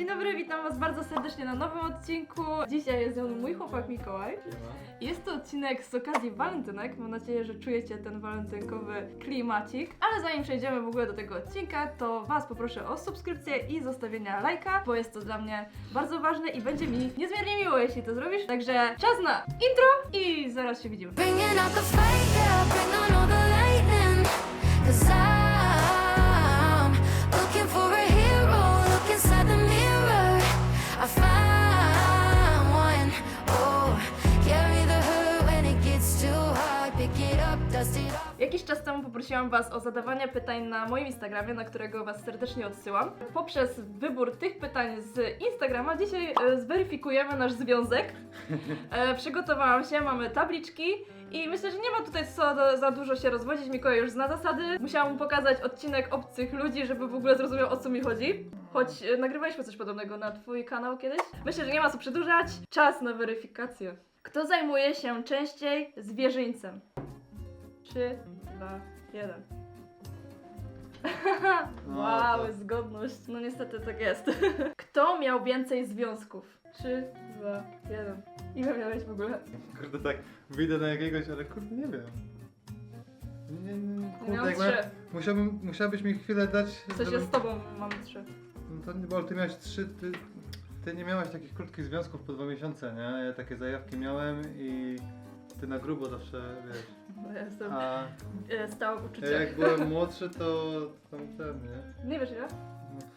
Dzień dobry, witam was bardzo serdecznie na nowym odcinku. Dzisiaj jest ze mną mój chłopak Mikołaj. Jest to odcinek z okazji walentynek. Mam nadzieję, że czujecie ten walentynkowy klimacik. Ale zanim przejdziemy w ogóle do tego odcinka, to was poproszę o subskrypcję i zostawienia lajka, bo jest to dla mnie bardzo ważne i będzie mi niezmiernie miło, jeśli to zrobisz. Także czas na intro i zaraz się widzimy. Bringing out the yeah, bring on all the poprosiłam Was o zadawanie pytań na moim Instagramie, na którego Was serdecznie odsyłam. Poprzez wybór tych pytań z Instagrama dzisiaj e, zweryfikujemy nasz związek. E, przygotowałam się, mamy tabliczki i myślę, że nie ma tutaj co do, za dużo się rozwodzić. Mikołaj już zna zasady. Musiałam mu pokazać odcinek obcych ludzi, żeby w ogóle zrozumiał o co mi chodzi. Choć e, nagrywaliśmy coś podobnego na Twój kanał kiedyś. Myślę, że nie ma co przedłużać. Czas na weryfikację. Kto zajmuje się częściej zwierzyńcem? 3, 2, 1. No, wow, to- zgodność. No niestety tak jest. Kto miał więcej związków? 3, 2, 1. Ile miałeś w ogóle? Kurde, tak wyjdę na jakiegoś, ale kurde, nie wiem. Nie, nie, nie, kurde, Miałam jak 3. miałem- musiałbym, musiałbyś mi chwilę dać. W sensie żebym- z tobą mam 3. No to nie, bo ty miałeś trzy, ty, ty nie miałaś takich krótkich związków po dwa miesiące, nie? Ja takie zajawki miałem i ty na grubo zawsze, wiesz. No ja jestem A e, jak byłem młodszy, to tam ten, nie? Nie wiesz ile?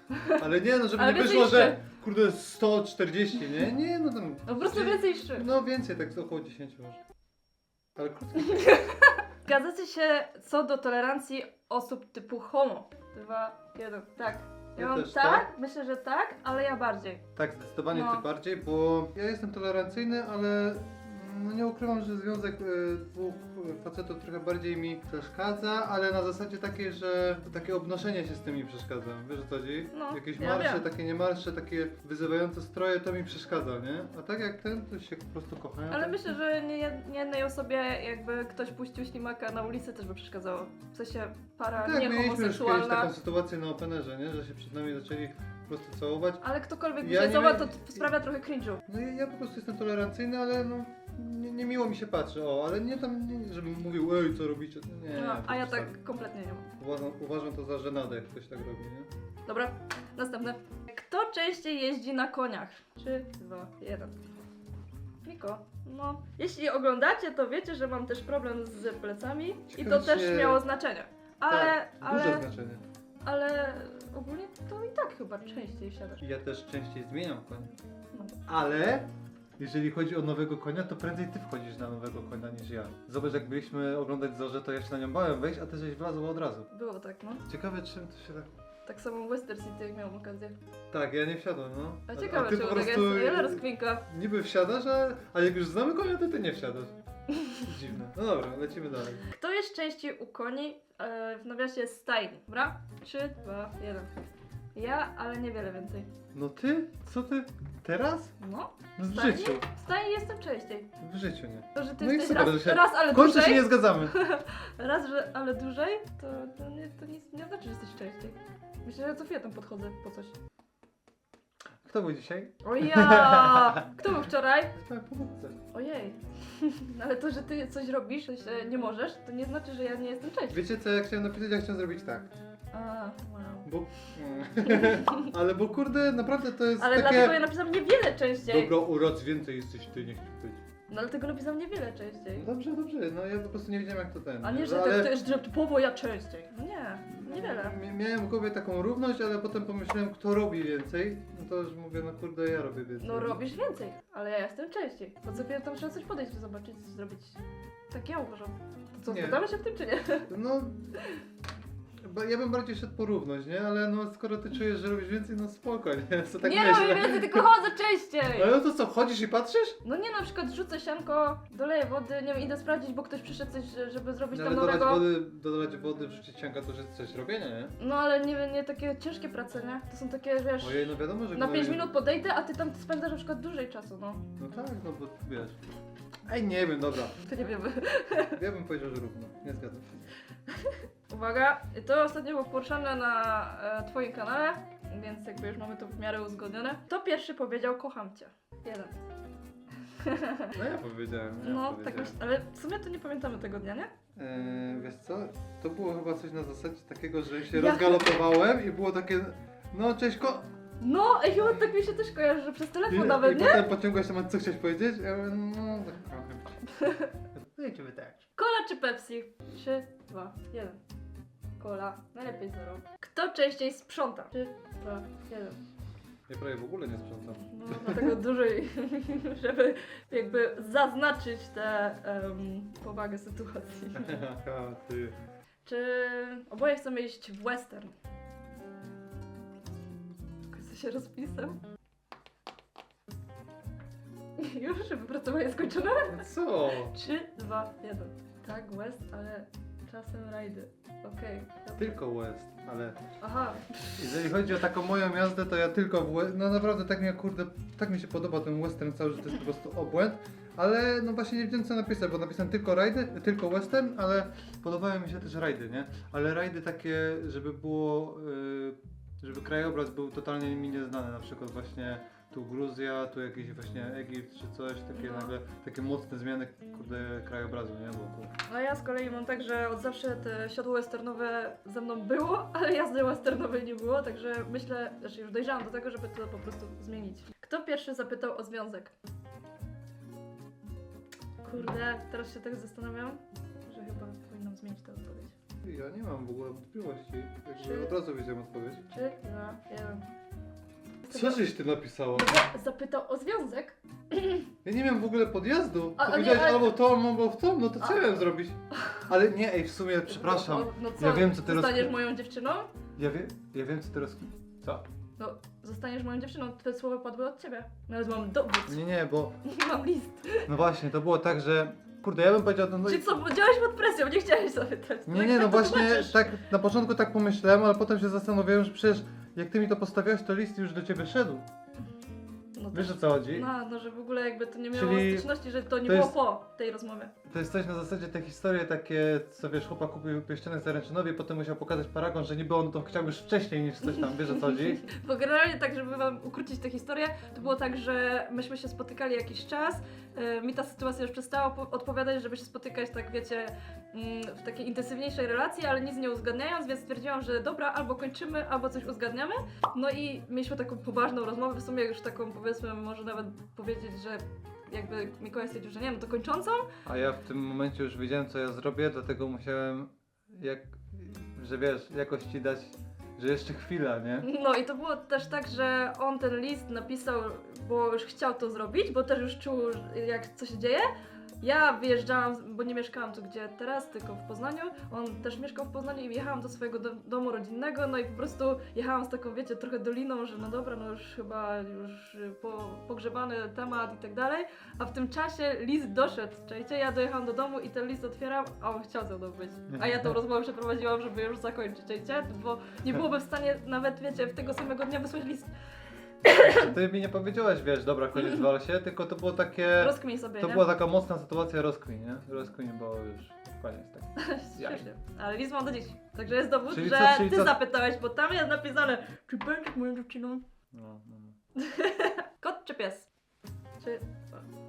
No. Ale nie, no żeby Ale nie więcej wyszło, że kurde 140, nie? Nie, no tam... No po prostu więcej 3. No więcej, tak około 10 może. Ale krótko. Zgadzacie się co do tolerancji osób typu homo? 2, 1. Tak. Ja, Ja mam też tak, tak. myślę, że tak, ale ja bardziej. Tak, zdecydowanie No. ty bardziej, bo ja jestem tolerancyjny, ale no nie ukrywam, że związek y, dwóch facetów trochę bardziej mi przeszkadza, ale na zasadzie takiej, że takie obnoszenie się z tymi przeszkadza. Wiesz o co chodzi? No, Jakieś ja marsze, wiem. takie nie marsze, takie wyzywające stroje, to mi przeszkadza, nie? A tak jak ten, to się po prostu kochają. Ale tak- myślę, że nie, jed- nie jednej osobie jakby ktoś puścił ślimaka na ulicy też by przeszkadzało. W sensie para Tak, mieliśmy już kiedyś niehomoseksualna. taką sytuację na Openerze, nie? Że się przed nami zaczęli po prostu całować. Ale ktokolwiek Ja by nie się zobaczył, wiem- to sprawia trochę cringe'u. No ja, ja po prostu jestem tolerancyjny, ale no nie, nie miło mi się patrzy, o, ale nie tam, nie, żebym mówił, ej, co robicie, nie, No, bez a ja przesady. tak kompletnie nie mam. Uważam, uważam to za żenadę, jak ktoś tak robi, nie? Dobra, następne. Kto częściej jeździ na koniach? 3, 2, 1. Niko. No, jeśli oglądacie, to wiecie, że mam też problem z plecami i to Ciekawe też miało znaczenie. Ale, tak, ale, duże znaczenie. ale ogólnie to i tak chyba częściej wsiadasz. I ja też częściej zmieniam konia. No. Ale jeżeli chodzi o nowego konia, to prędzej ty wchodzisz na nowego konia niż ja. Zobacz, jak byliśmy oglądać Zorze, to ja się na nią bałem wejść, a ty żeś wlazła od razu. Było tak, no. Ciekawe, czym to się tak... Tak samo w Western City jak miałam okazję. Tak, ja nie wsiadłem, no. A ciekawe, ty czemu po tak jest. prostu Jela rozkwinka. niby wsiadasz, a, a jak już znamy konia, to ty nie wsiadasz. Dziwne. No dobra, lecimy dalej. Kto jest częściej u koni e, w nawiasie stajni? Dobra? 3, 2, 1. Ja, ale niewiele więcej. No ty? Co ty? Teraz? No, No w Stajni? życiu. w jestem częściej. W życiu nie. To, że ty No i jesteś super, raz, że się- raz, ale dłużej, się nie zgadzamy. raz, że, ale dłużej, to, to, nie, to nic nie znaczy, że jesteś częściej. Myślę, że co chwilę tam podchodzę po coś. Kto był dzisiaj? O ja! Kto był wczoraj? Tak, pomóżcie. Ojej. No ale to, że ty coś robisz, coś e, nie możesz, to nie znaczy, że ja nie jestem częściej. Wiecie co ja chciałem napisać? Ja chciałem zrobić tak. A, wow. Bo... Ale bo kurde, naprawdę to jest Ale takie... dlatego ja napisałam niewiele częściej. Dobra, uroc więcej jesteś ty, nie chcę być. No ale tego napisałam niewiele częściej. No dobrze, dobrze, no ja po prostu nie wiedziałem jak to ten. A nie, że No, tak to jest, że typowo ja częściej. No nie, niewiele. M- Miałem w głowie taką równość, ale potem pomyślałem, kto robi więcej. No to już mówię, no kurde, ja robię więcej. No robisz więcej, ale ja jestem częściej. Bo co tam trzeba coś podejść, zobaczyć, coś zrobić. Tak ja uważam. To co, Nie. zgadzamy się w tym czy nie? No... Ja bym bardziej szedł po równość, nie? Ale no skoro ty czujesz, że robisz więcej, no spoko, nie? Co tak nie myślę. robię więcej, tylko chodzę częściej! No to co, chodzisz i patrzysz? No nie, na przykład rzucę sianko, doleję wody, nie wiem, idę sprawdzić, bo ktoś przyszedł coś, żeby zrobić No, tam ale nowego. wody, dolać wody, wrzucić cianka, to już jest coś robienia, nie? No ale nie, nie takie ciężkie prace, nie? To są takie, wiesz, Ojej, no wiadomo, że... na gnoje- 5 minut podejdę, a ty tam spędzasz na przykład dłużej czasu, no. No tak, no bo wiesz... Ej, nie wiem, dobra. To nie wiemy. Ja bym powiedział, że równo. Nie zgadzam się. Uwaga, to ostatnio było poruszane na e, twoim kanale więc jakby już mamy to w miarę uzgodnione. Kto pierwszy powiedział kocham cię? Jeden. No ja powiedziałem. Ja No, tak powiedziałem. myślę, ale w sumie to nie pamiętamy tego dnia, nie? Eee, wiesz co? To było chyba coś na zasadzie takiego, że się Ja- rozgalopowałem i było takie. No cześć ko. No, ej, chyba tak mi się też kojarzy, że przez telefon nawet, i nie? potem pociągłeś temat, co chciałeś powiedzieć? Ja mówię, no tak kocham cię. No ciebie też. Kola czy Pepsi? 3, 2, 1. Kola. Najlepiej zero. Kto częściej sprząta? 3, 2, 1. Ja prawie w ogóle nie sprzątam. No, dlatego dłużej, żeby jakby zaznaczyć tę em, powagę sytuacji. Haha, ty. Czy oboje chcemy iść w western? Się rozpisał? Już? Wypracowanie skończone? Co? 3, 2, 1. Tak, west, ale czasem rajdy. Okej. dobra. Tylko West, ale Aha, jeżeli chodzi o taką moją jazdę, to ja tylko w West, no naprawdę tak mi kurde, tak mi się podoba ten western cały, że to jest po prostu obłęd. Ale no właśnie nie wiem co napisać, bo napisałem tylko rajdy, tylko western, ale podobały mi się też rajdy, nie? Ale rajdy takie, żeby było, yy, żeby krajobraz był totalnie mi nieznany, na przykład właśnie tu Gruzja, tu jakiś właśnie Egipt czy coś, takie No. nagle, takie mocne zmiany kurde krajobrazu, nie? Wokół. no ja z kolei mam tak, że od zawsze te siodło westernowe ze mną było, ale jazdy westernowej nie było, także myślę, że już dojrzałam do tego, żeby to po prostu zmienić. Kto pierwszy zapytał o związek? Kurde, teraz się tak zastanawiam, że chyba powinnam zmienić tę odpowiedź. Ja nie mam w ogóle wątpliwości, Czy- jakby od razu wiedziałem odpowiedź. 3, 2, 1. Co żeś ty napisała? Zapytał o związek? Ja nie miałem w ogóle podjazdu. A- a Powiedziałeś albo to, albo w to, no to co A- ja miałem zrobić? Ale nie, ej, w sumie, przepraszam. No, no co, Ja wiem, co ty Zostaniesz roz- moją dziewczyną? Ja, wie, ja wiem, co teraz... Co? No, zostaniesz moją dziewczyną, te słowa padły od ciebie. Nawet mam dowód. Nie, nie, bo... Mam list. No właśnie, to było tak, że... Kurde, ja bym powiedział... No, no, Czy co, działałeś pod presją, nie chciałeś zapytać. nie, jak nie, no tak to właśnie, tak na początku tak pomyślałem, ale potem się zastanowiłem, że przecież jak ty mi to postawiałeś, to list już do ciebie szedł. Wiesz o co chodzi? no, no, że w ogóle jakby to nie miało Czyli styczności, że to nie to było jest- po tej rozmowie. To jest coś na zasadzie te historie takie, co wiesz, chłopak kupił pierścionek zaręczynowy i potem musiał pokazać paragon, że niby on to chciał już wcześniej niż coś tam, wiesz o co chodzi? Bo generalnie tak, żeby wam ukrócić tę historię, to było tak, że myśmy się spotykali jakiś czas, e, mi ta sytuacja już przestała po- odpowiadać, żeby się spotykać tak, wiecie, mm, w takiej intensywniejszej relacji, ale nic nie uzgadniając, więc stwierdziłam, że dobra, albo kończymy, albo coś uzgadniamy. No i mieliśmy taką poważną rozmowę, w sumie już taką powiedzmy, może nawet powiedzieć, że jakby Mikołaj stwierdził, że nie, no to kończącą. A ja w tym momencie już wiedziałem co ja zrobię, dlatego musiałem jak, że wiesz, jakoś ci dać, że jeszcze chwila, nie? No i to było też tak, że on ten list napisał, bo już chciał to zrobić, bo też już czuł, jak co się dzieje. Ja wyjeżdżałam, bo nie mieszkałam tu gdzie teraz, tylko w Poznaniu. On też mieszkał w Poznaniu i jechałam do swojego do, domu rodzinnego, no i po prostu jechałam z taką, wiecie, trochę doliną, że no dobra, no już chyba już y, po, pogrzebany temat i tak dalej. A w tym czasie list doszedł, czajcie, ja dojechałam do domu i ten list otwieram, a on chciał ze mną być. A ja tą rozmowę przeprowadziłam, żeby już zakończyć, czajcie, bo nie byłoby w stanie nawet, wiecie, w tego samego dnia wysłać list. Ty mi nie powiedziałeś, wiesz, dobra, koniec wal się, tylko to było takie, Rozkmij sobie, to nie? była taka mocna sytuacja rozkmin, nie? Rozkmin, bo już koniec tak. Świetnie. Ale list mam do dziś. Także jest dowód, Czyli że co, czyli ty co? zapytałeś, bo tam jest napisane, czy będziesz moją dziewczyną? No, no, no. Kot czy pies? Czy... O.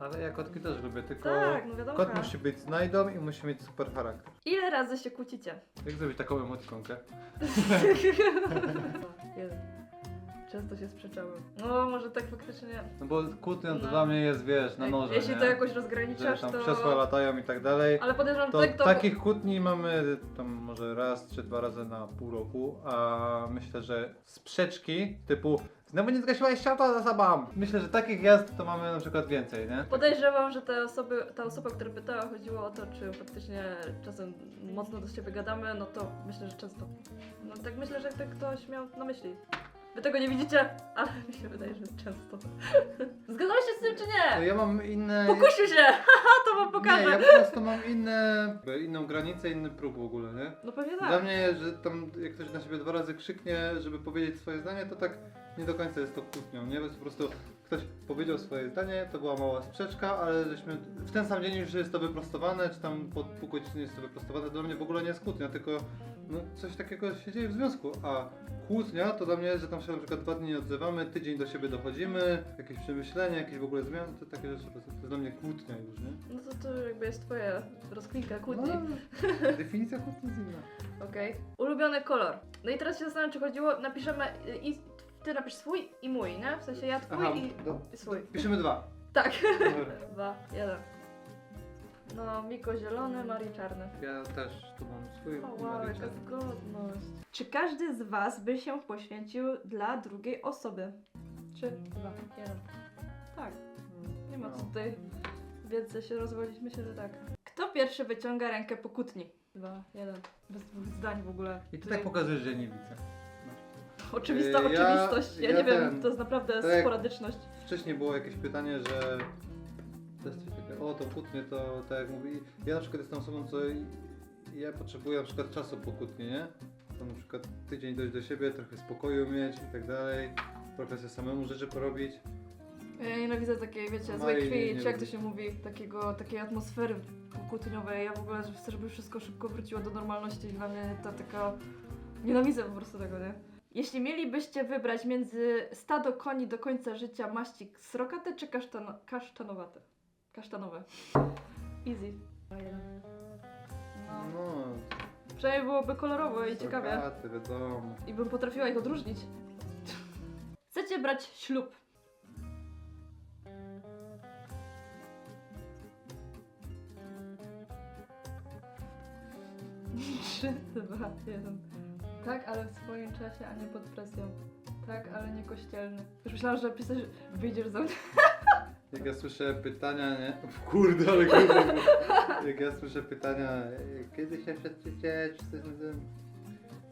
Ale ja kotki też lubię, tylko Tak, no wiadomo. kot musi być znajdą i musi mieć super charakter. Ile razy się kłócicie? Jak zrobić taką emotkonkę? jeden. Często się sprzeczamy. No, może tak faktycznie nie. No bo kłótnia to No. dla mnie jest, wiesz, na Jak- noże, Jeśli nie? to jakoś Że rozgraniczasz, tam to... krzesła latają i tak dalej. Ale podejrzewam, To że to... takich kłótni mamy tam może raz czy dwa razy na pół roku, a myślę, że sprzeczki typu znowu nie zgasiłaś światła za sobą. Myślę, że takich jazd to mamy na przykład więcej, nie? Podejrzewam, że te osoby, ta osoba, która pytała, chodziło o to, czy faktycznie czasem mocno do siebie gadamy, no to myślę, że często. No tak myślę, że tak ktoś miał na myśli. Wy tego nie widzicie, ale mi się wydaje, że często. Zgadzałeś się z tym, czy No nie? ja mam inne... Pokusił się! Haha, to wam Nie, pokażę! ja po prostu mam inne... inną granicę, inny próg w ogóle, nie? No pewnie Dla tak. mnie, że tam jak ktoś na siebie dwa razy krzyknie, żeby powiedzieć swoje zdanie, to tak nie do końca jest to kłótnią, nie? Jest po prostu ktoś powiedział swoje zdanie, to była mała sprzeczka, ale żeśmy w ten sam dzień już jest to wyprostowane, czy tam po pół godziny jest to wyprostowane, dla mnie w ogóle nie jest kłótnia, tylko no, coś takiego się dzieje w związku, a kłótnia to dla mnie jest, że tam się na przykład dwa dni nie odzywamy, tydzień do siebie dochodzimy, jakieś przemyślenia, jakieś w ogóle zmiany, to takie rzeczy, to jest dla mnie kłótnia już, nie? No to to jakby jest twoja rozkminka kłótni. No, definicja kłótni jest inna. Okej. Ulubiony kolor. No i teraz się zastanawiam, czy chodziło, napiszemy i ty napisz swój i mój, nie? W sensie ja twój Aha, i do, swój. piszemy dwa. Tak. Dwa, jeden. No, Miko zielony, Mari czarny. Ja też tu mam swój O wow, jaka zgodność. Czy każdy z was by się poświęcił dla drugiej osoby? Trzy, dwa, jeden. Tak, nie ma co No. tutaj więcej się rozwodzić, myślę, że tak. Kto pierwszy wyciąga rękę po kłótni? Dwa, jeden. Bez dwóch zdań w ogóle. I ty Tutaj tak pokazujesz, że nie widzę. Oczywista Yy, ja- oczywistość. Ja, ja nie wiem, ten- to jest naprawdę tak jak- sporadyczność. Wcześniej było jakieś pytanie, że to jest o to kłótnie, to tak jak mówi, ja na przykład jestem osobą, co i- ja potrzebuję na przykład czasu po kłótni, nie? To na przykład tydzień dojść do siebie, trochę spokoju mieć i tak dalej, trochę sobie samemu rzeczy porobić. Ja nienawidzę takiej, wiecie, No złej i krwi, nie czy jak to się mówi, takiego, takiej atmosfery kłótniowej. Ja w ogóle chcę, żeby wszystko szybko wróciło do normalności. Dla mnie to taka... Nienawidzę po prostu tego, nie? Jeśli mielibyście wybrać między stado koni do końca życia maści srokate czy kasztano, kasztanowate? Kasztanowe. Easy. No. No, Przynajmniej byłoby kolorowo i ciekawie. srokaty, wiadomo. I bym potrafiła ich odróżnić. Chcecie brać ślub? Trzy, dwa, jeden. Tak, ale w swoim czasie, a nie pod presją. Tak, ale nie kościelny. Już myślałam, że pisać wyjdziesz za mnie. Jak ja słyszę pytania, nie? O Kurde, ale kurde. Jak ja słyszę pytania, kiedy się tym?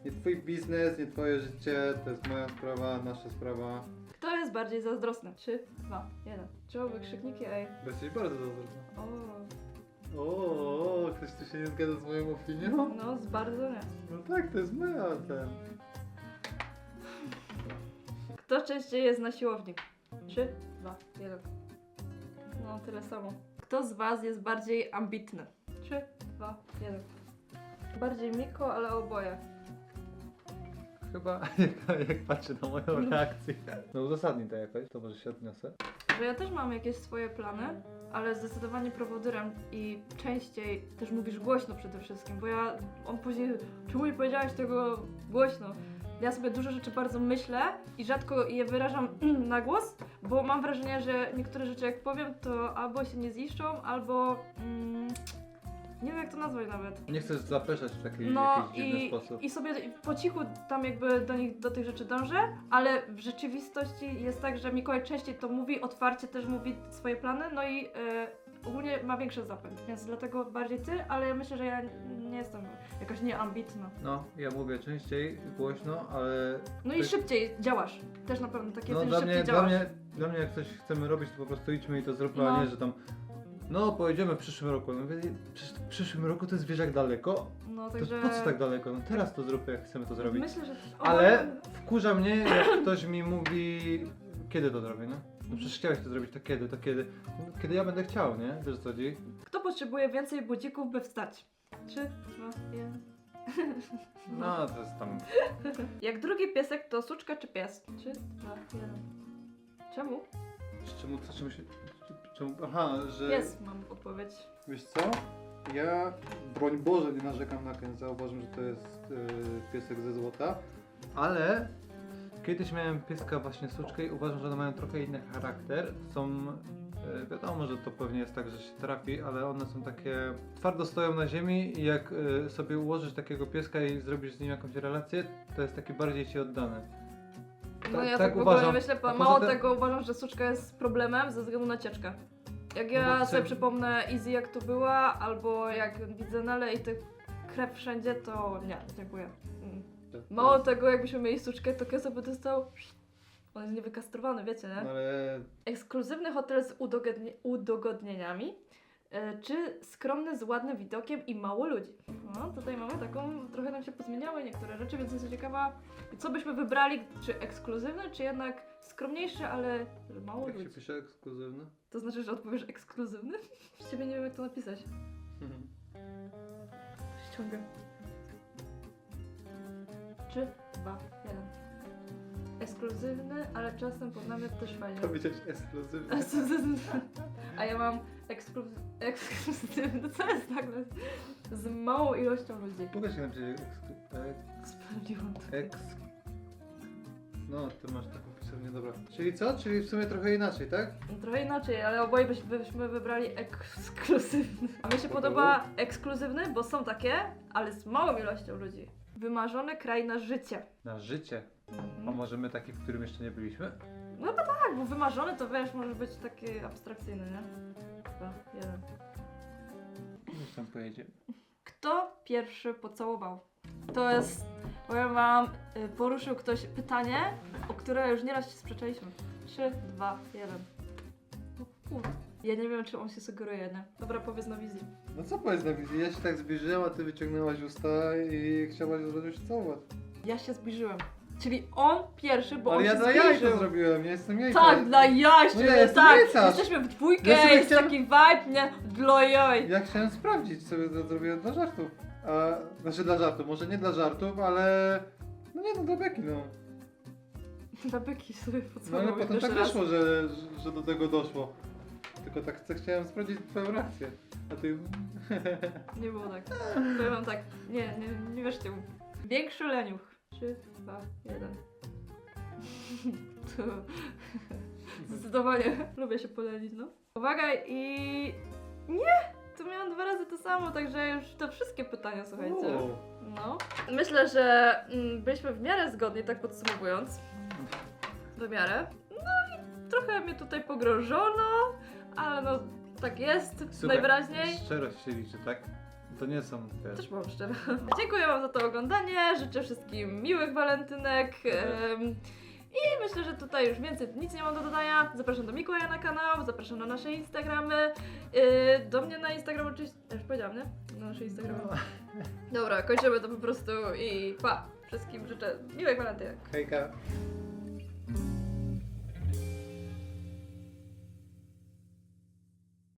Nie twój biznes, nie twoje życie, to jest moja sprawa, nasza sprawa. Kto jest bardziej zazdrosny? Trzy, dwa, jeden. Trzeba wykrzykniki, ej. Bo jesteś bardzo zazdrosny. O, O, ktoś tu się nie zgadza z moją opinią? no, z bardzo nie. No tak, to jest moja ten. Kto częściej jest na siłowni? 3, 2, 1. No, tyle samo. Kto z Was jest bardziej ambitny? 3, 2, 1. Bardziej Miko, ale oboje. Chyba jak, jak patrzę na moją reakcję. No uzasadnij to jakoś, to może się odniosę. Że ja też mam jakieś swoje plany, ale zdecydowanie prowodyrem i częściej też mówisz głośno przede wszystkim, bo ja, on później, czemu nie powiedziałeś tego głośno? Ja sobie dużo rzeczy bardzo myślę i rzadko je wyrażam na głos, bo mam wrażenie, że niektóre rzeczy jak powiem, to albo się nie ziszczą, albo mm, nie wiem jak to nazwać nawet. Nie chcesz zapeszać w taki No jakiś dziwny i, sposób. i sobie po cichu tam jakby do nich, do tych rzeczy dążę, ale w rzeczywistości jest tak, że Mikołaj częściej to mówi, otwarcie też mówi swoje plany, no i e, ogólnie ma większy zapęd, więc dlatego bardziej ty, ale ja myślę, że ja nie jestem jakoś nieambitna. No, ja mówię częściej, głośno, ale No i Ty- szybciej działasz, też na pewno takie no, jesteś, dla, szybciej mnie, dla, działasz. mnie, dla mnie jak coś chcemy robić, to po prostu idźmy i to zróbmy, No. a nie, że tam no pojedziemy w przyszłym roku. No, mówię, przecież w przyszłym roku to jest wiesz jak daleko? No To także... po co tak daleko? No teraz to zróbmy, jak chcemy to zrobić. Myślę, że... Ale wkurza mnie, jak ktoś mi mówi, kiedy to zrobię, nie? No przecież chciałeś to zrobić, to kiedy, to kiedy? No, kiedy ja będę chciał, nie? Wiesz o co chodzi? Kto potrzebuje więcej budzików, by wstać? Trzy, dwa, jeden. No, to jest tam... Jak drugi piesek, to suczka czy pies? Trzy, dwa, jeden. Czemu? Czemu, co, czemu się... Czemu, aha, że... Pies, mam odpowiedź. Wiesz co? Ja, broń Boże, nie narzekam na Kenza, uważam, że to jest y, piesek ze złota. Ale kiedyś miałem pieska właśnie suczkę i uważam, że one mają trochę inny charakter. Są, y, wiadomo, że to pewnie jest tak, że się trafi, ale one są takie, twardo stoją na ziemi i jak y, sobie ułożysz takiego pieska i zrobisz z nim jakąś relację, to jest taki bardziej ci oddany. No Tak- ja tak tak w ogóle uważam. myślę, mało tym- tego uważam, że suczka jest problemem ze względu na cieczkę. Jak No ja bo sobie przypomnę Easy jak to była, albo jak widzę Nelę i te krew wszędzie, to nie, dziękuję. Mm. Mało tego, jakbyśmy mieli suczkę, to Keso by dostał... On jest niewykastrowany, wiecie, nie? No ale Ekskluzywny hotel z udogodnie, udogodnieniami, e, czy skromny z ładnym widokiem i mało ludzi. No, tutaj mamy taką, trochę nam się pozmieniały niektóre rzeczy, więc jestem ciekawa, co byśmy wybrali, czy ekskluzywny, czy jednak skromniejszy, ale że mało jak się ludzi. pisze ekskluzywny? To znaczy, że odpowiesz ekskluzywny? Ciebie nie wiem, jak to napisać. Ściągam. 3, 2, 1. Ekskluzywny, ale czasem pod namiot też fajnie. Powiedziałeś ekskluzywnie. Ekskluzywny. A ja mam ekskluz- ekskluzywny, co jest nagle? Z małą ilością ludzi. Pokaż się eksklu... Ek... Sprawdziłam to. Eks... No, ty masz taką pisownię, dobra. Czyli co? Czyli w sumie trochę inaczej, tak? Trochę inaczej, ale oboje byś- byśmy wybrali ekskluzywny. A mi się podoba ekskluzywny, bo są takie, ale z małą ilością ludzi. Wymarzony kraj na życie. Na życie. A Mhm. może my taki, w którym jeszcze nie byliśmy? No bo tak, bo wymarzony to wiesz, może być taki abstrakcyjny, nie? Dwa, jeden. Już tam pojedzie. Kto pierwszy pocałował? To jest, powiem wam, y, poruszył ktoś pytanie, o które już nieraz się sprzeczaliśmy. 3, 2, 1. No kurde. Ja nie wiem, czy on się sugeruje, nie? Dobra, powiedz na wizji. No co powiedz na wizji? Ja się tak zbliżyłem, a ty wyciągnęłaś usta i chciałaś się całować. Ja się zbliżyłem. Czyli on pierwszy, bo Ale on ja się dla jaj to zrobiłem, ja jestem jajka. Tak, dla jaj, No ja jestem tak. jajcarz. Jesteśmy w dwójkę, Ja sobie jest chciałem- taki vibe, nie? Dla jaj. Ja chciałem sprawdzić, sobie to zrobiłem dla żartów. A, znaczy dla żartów, może nie dla żartów, ale... No nie no, dla beki no. Na byki sobie No ale potem jeszcze tak wyszło, że- że do tego doszło. Tylko tak chcę- chciałem sprawdzić twoją reakcję. A ty... Nie było tak. Powiem wam tak, nie, nie, nie wierzcie mu. Większy leniuch. 3, 2, 1. To... Zdecydowanie lubię się polenić, no. Uwaga i... Nie! Tu miałam dwa razy to samo, także już to wszystkie pytania, słuchajcie. No. Myślę, że mm, byliśmy w miarę zgodni, tak podsumowując. W miarę. No i trochę mnie tutaj pogrążono, ale no tak jest, Słuchaj, najwyraźniej. Szczerość się liczy, tak? To nie są te... Też byłam szczera. Dziękuję Wam za to oglądanie. Życzę wszystkim miłych walentynek. em, I myślę, że tutaj już więcej nic nie mam do dodania. Zapraszam do Mikołaja na kanał, zapraszam na nasze Instagramy. yy, Do mnie na Instagram oczywiście. Ja już powiedziałam, nie? Na nasze Instagramy. Dobra, kończymy to po prostu i pa! Wszystkim życzę miłych walentynek. Hejka.